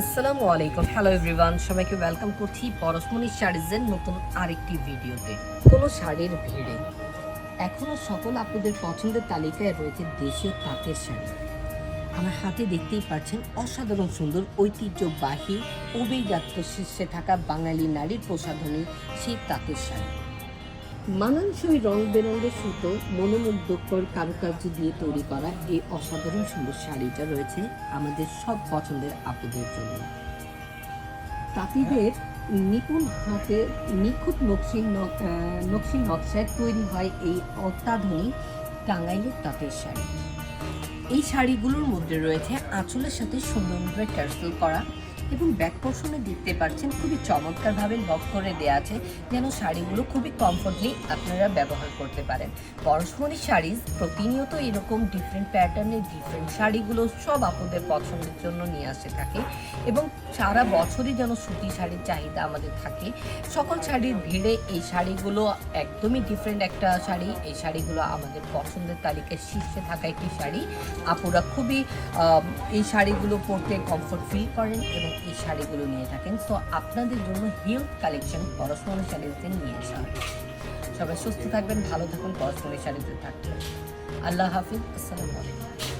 আসসালামু আলাইকুম। Hello everyone সবাইকে ওয়েলকাম করছি পরশমণি শাড়িজের নতুন আরেকটি ভিডিওতে। কোনো শাড়ির ভিড়ে। এখনও সকল আপনাদের পছন্দের তালিকায় রয়েছে দেশীয় তাঁতের শাড়ি। আমার হাতে দেখতেই পাচ্ছেন অসাধারণ সুন্দর, ঐতিহ্যবাহী অভিজাত্য শীর্ষে থাকা বাঙালি নারীর প্রসাধনী সেই তাঁতের শাড়ি। মানানসই রং বেরঙের সুতো, মনোমুগ্ধকর কারুকার্য দিয়ে তৈরি করা এই অসাধারণ সুন্দর শাড়িটা রয়েছে আমাদের সব পছন্দের আপুদের জন্য। তাঁতিদের নিপুণ হাতে নিখুঁত নকশি নকশি নকশায় তৈরি হয় এই অত্যাধুনিক টাঙ্গাইলের তাঁতের শাড়ি। এই শাড়িগুলোর মধ্যে রয়েছে আঁচলের সাথে সুন্দরভাবে টার্সেল করা এবং ব্যাক পোর্শনে দেখতে পাচ্ছেন, খুবই চমৎকারভাবে লক করে দেওয়া আছে, যেন শাড়িগুলো খুবই কমফোর্টলি আপনারা ব্যবহার করতে পারেন। পরশমণি শাড়িজ প্রতিনিয়ত এরকম ডিফারেন্ট প্যাটার্নের ডিফারেন্ট শাড়িগুলো সব আপনাদের পছন্দের জন্য নিয়ে আসে থাকে এবং সারা বছরই যেন সুতি শাড়ির চাহিদা আমাদের থাকে। সকল শাড়ির ভিড়ে এই শাড়িগুলো একদমই ডিফারেন্ট একটা শাড়ি। এই শাড়িগুলো আমাদের পছন্দের তালিকায় শীর্ষে থাকা একটি শাড়ি। আপুরা খুবই এই শাড়িগুলো পরতে কমফোর্ট ফিল করেন এবং এই শাড়িগুলো নিয়ে থাকেন। সো আপনাদের জন্য হিউজ কালেকশন পড়াশোনা শাড়িতে নিয়ে আসা সবাই সুস্থ থাকবেন, ভালো থাকুন পড়াশোনা শাড়িতে থাকবেন। আল্লাহ হাফিজ, আসসালামু আলাইকুম।